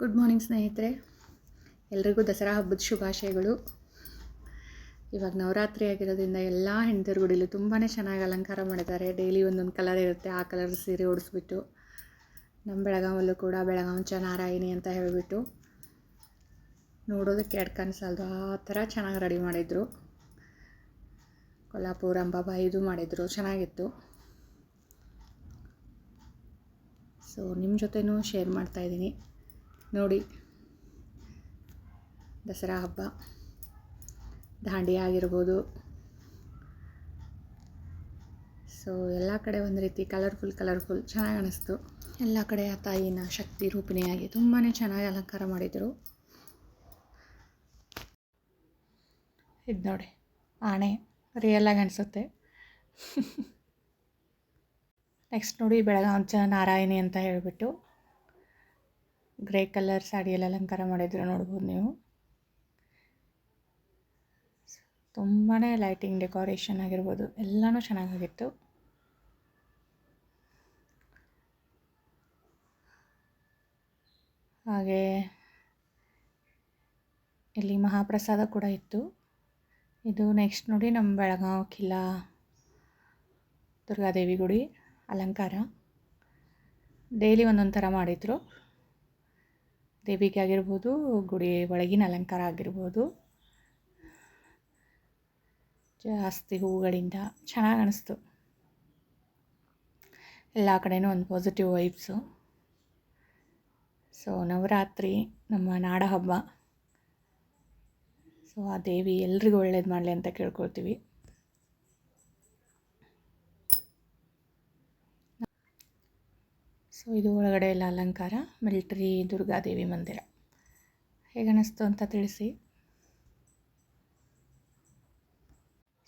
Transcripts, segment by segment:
Good morning ಸ್ನೇಹಿತರೆ. ಎಲ್ರಿಗೂ ದಸರಾ ಹಬ್ಬದ ಶುಭಾಶಯಗಳು. ಇವಾಗ ನವರಾತ್ರಿ ಆಗಿರೋದ್ರಿಂದ ಎಲ್ಲ ಹೆಣ್ತಿರು ಗುಡಿಲು ತುಂಬಾ ಚೆನ್ನಾಗಿ ಅಲಂಕಾರ ಮಾಡಿದ್ದಾರೆ. ಡೈಲಿ ಒಂದೊಂದು ಕಲರ್ ಇರುತ್ತೆ. ಆ ಕಲರ್ ಸೀರೆ ಉಡಿಸ್ಬಿಟ್ಟು ನಮ್ಮ ಬೆಳಗಾವಲ್ಲೂ ಕೂಡ ಬೆಳಗಾವಿ ಚೆನ್ನಾರಾಯಿನಿ ಅಂತ ಹೇಳಿಬಿಟ್ಟು ನೋಡೋದಕ್ಕೆ ಎರಡು ಕನಸಲ್ದು ಆ ಥರ ಚೆನ್ನಾಗಿ ರೆಡಿ ಮಾಡಿದರು. ಕೊಲ್ಲಾಪುರ ಅಂಬಾಬಾಯಿ ಇದು ಮಾಡಿದರು. ಚೆನ್ನಾಗಿತ್ತು. ಸೊ ನಿಮ್ಮ ಜೊತೆನೂ ಶೇರ್ ಮಾಡ್ತಾಯಿದ್ದೀನಿ ನೋಡಿ. ದಸರಾ ಹಬ್ಬ. ದಾಂಡಿಯಾ ಆಗಿರ್ಬೋದು. ಸೊ ಎಲ್ಲ ಕಡೆ ಒಂದು ರೀತಿ ಕಲರ್ಫುಲ್ ಕಲರ್ಫುಲ್ ಚೆನ್ನಾಗಿ ಅನ್ನಿಸ್ತು ಎಲ್ಲ ಕಡೆ ಆ ತಾಯಿನ ಶಕ್ತಿ, ರೂಪಿಣಿಯಾಗಿ ತುಂಬಾ ಚೆನ್ನಾಗಿ ಅಲಂಕಾರ ಮಾಡಿದರು. ಇದು ನೋಡಿ, ಆಣೆ ರಿಯಲಾಗಿ ಅನಿಸುತ್ತೆ. ನೆಕ್ಸ್ಟ್ ನೋಡಿ ಬೆಳಗಾಂಚ ನಾರಾಯಣಿ ಅಂತ ಹೇಳಿಬಿಟ್ಟು. ಗ್ರೇ ಕಲರ್ ಸ್ಯಾರಿಯಲ್ಲಿ ಅಲಂಕಾರ ಮಾಡಿದ್ರು ನೋಡ್ಬೋದು ನೀವು. ತುಂಬಾ ಲೈಟಿಂಗ್ ಡೆಕೋರೇಷನ್ ಆಗಿರ್ಬೋದು. ಎಲ್ಲನೂ ಚೆನ್ನಾಗಾಗಿತ್ತು. ಹಾಗೆ ಇಲ್ಲಿ ಮಹಾಪ್ರಸಾದ ಕೂಡ ಇತ್ತು. ಇದು ನೆಕ್ಸ್ಟ್ ನೋಡಿ ನಮ್ಮ ಬೆಳಗಾವಿ ಕಿಲ್ಲಾ ದುರ್ಗಾದೇವಿ ಗುಡಿ ಅಲಂಕಾರ. ಡೈಲಿ ಒಂದೊಂದು ಥರ ಮಾಡಿದರು. ದೇವಿಗೆ ಆಗಿರ್ಬೋದು, ಗುಡಿ ಒಳಗಿನ ಅಲಂಕಾರ ಆಗಿರ್ಬೋದು. ಜಾಸ್ತಿ ಹೂಗಳಿಂದ ಚೆನ್ನಾಗಿ ಅನಿಸ್ತು. ಎಲ್ಲ ಕಡೆಯೂ ಒಂದು ಪಾಸಿಟಿವ್ ವೈಬ್ಸು ಸೊ ನವರಾತ್ರಿ ನಮ್ಮ ನಾಡ ಹಬ್ಬ ಸೊ ಆ ದೇವಿ ಎಲ್ರಿಗೂ ಒಳ್ಳೇದು ಮಾಡಲಿ ಅಂತ ಕೇಳ್ಕೊಳ್ತೀವಿ. ಸೊ ಇದು ಒಳಗಡೆ ಎಲ್ಲ ಅಲಂಕಾರ, ಮಿಲಿಟ್ರಿ ದುರ್ಗಾದೇವಿ ಮಂದಿರ. ಹೇಗೆ ಅನ್ನಿಸ್ತು ಅಂತ ತಿಳಿಸಿ.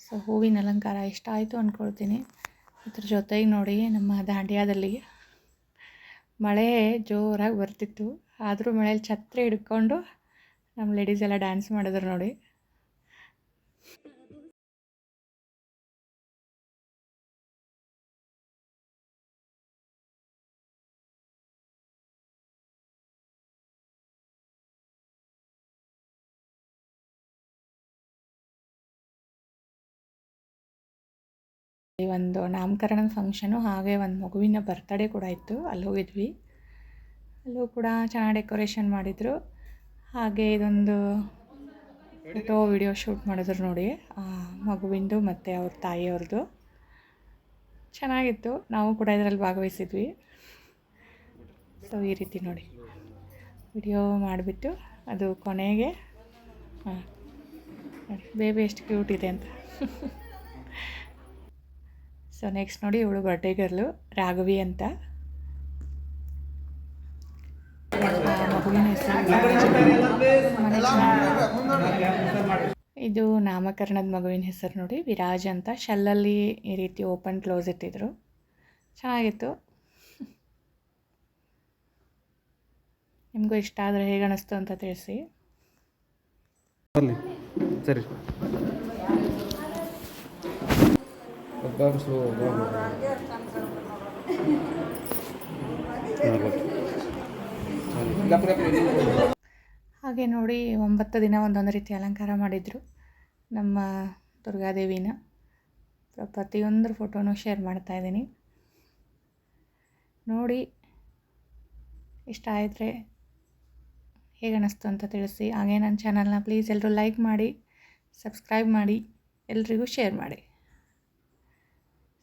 ಸೊ ಹೂವಿನ ಅಲಂಕಾರ ಇಷ್ಟ ಆಯಿತು ಅಂದ್ಕೊಳ್ತೀನಿ ಅದ್ರ ಜೊತೆಗೆ ನೋಡಿ ನಮ್ಮ ದಾಂಡ್ಯಾದಲ್ಲಿ ಮಳೆ ಜೋರಾಗಿ ಬರ್ತಿತ್ತು. ಆದರೂ ಮಳೆಯಲ್ಲಿ ಛತ್ರಿ ಹಿಡ್ಕೊಂಡು ನಮ್ಮ ಲೇಡೀಸ್ ಎಲ್ಲ ಡ್ಯಾನ್ಸ್ ಮಾಡಿದ್ರು ನೋಡಿ. ಒಂದು ನಾಮಕರಣ ಫಂಕ್ಷನು ಹಾಗೆ ಒಂದು ಮಗುವಿನ ಬರ್ತಡೇ ಕೂಡ ಇತ್ತು. ಅಲ್ಲಿ ಹೋಗಿದ್ವಿ. ಅಲ್ಲೂ ಕೂಡ ಚೆನ್ನಾಗಿ ಡೆಕೋರೇಷನ್ ಮಾಡಿದರು. ಹಾಗೆ ಇದೊಂದು ಫೋಟೋ ವಿಡಿಯೋ ಶೂಟ್ ಮಾಡಿದ್ರು ನೋಡಿ. ಮಗುವಿಂದು ಮತ್ತು ಅವ್ರ ತಾಯಿಯವ್ರದ್ದು ಚೆನ್ನಾಗಿತ್ತು. ನಾವು ಕೂಡ ಇದರಲ್ಲಿ ಭಾಗವಹಿಸಿದ್ವಿ. ಸೊ ಈ ರೀತಿ ನೋಡಿ. ವಿಡಿಯೋ ಮಾಡಿಬಿಟ್ಟು ಅದು ಕೊನೆಗೆ ಹಾಂ ನೋಡಿ ಬೇಬಿ ಎಷ್ಟು ಕ್ಯೂಟ್ ಇದೆ ಅಂತ. ಸೊ ನೆಕ್ಸ್ಟ್ ನೋಡಿ ಇವಳು ಬರ್ಡೇ ಗರ್ಲು ರಾಘವಿ ಅಂತ. ಇದು ನಾಮಕರಣದ ಮಗುವಿನ ಹೆಸರು ನೋಡಿ, ವಿರಾಜ್ ಅಂತ. ಶಲ್ಲಲ್ಲಿ ಈ ರೀತಿ ಓಪನ್ ಕ್ಲೋಸ್ ಇಟ್ಟಿದ್ರು. ಚೆನ್ನಾಗಿತ್ತು. ನಿಮಗೂ ಇಷ್ಟ ಆದರೆ ಹೇಗೆ ಅನ್ನಿಸ್ತು ಅಂತ ತಿಳಿಸಿ. ಸರಿ. ಹಾಗೆ ನೋಡಿ, ಒಂಬತ್ತು ದಿನ ಒಂದೊಂದು ರೀತಿ ಅಲಂಕಾರ ಮಾಡಿದರು ನಮ್ಮ ದುರ್ಗಾದೇವಿನ. ಪ್ರತಿಯೊಂದರ ಫೋಟೋನು ಶೇರ್ ಮಾಡ್ತಾ ಇದ್ದೀನಿ. ನೋಡಿ, ಇಷ್ಟ ಆದರೆ ಹೇಗೆ ಅನ್ನಿಸ್ತು ಅಂತ ತಿಳಿಸಿ. ಹಾಗೆ ನನ್ನ ಚಾನಲ್ನ ಪ್ಲೀಸ್ ಎಲ್ಲರೂ ಲೈಕ್ ಮಾಡಿ ಸಬ್ಸ್ಕ್ರೈಬ್ ಮಾಡಿ, ಎಲ್ರಿಗೂ ಶೇರ್ ಮಾಡಿ.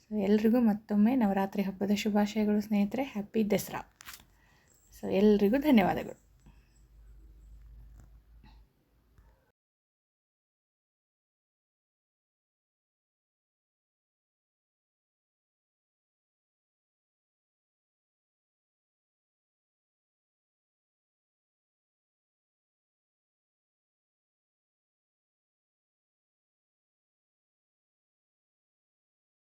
ಸೊ ಎಲ್ರಿಗೂ ಮತ್ತೊಮ್ಮೆ ನವರಾತ್ರಿ ಹಬ್ಬದ ಶುಭಾಶಯಗಳು ಸ್ನೇಹಿತರೆ. ಹ್ಯಾಪಿ ದಸರಾ ಸೊ ಎಲ್ರಿಗೂ ಧನ್ಯವಾದಗಳು.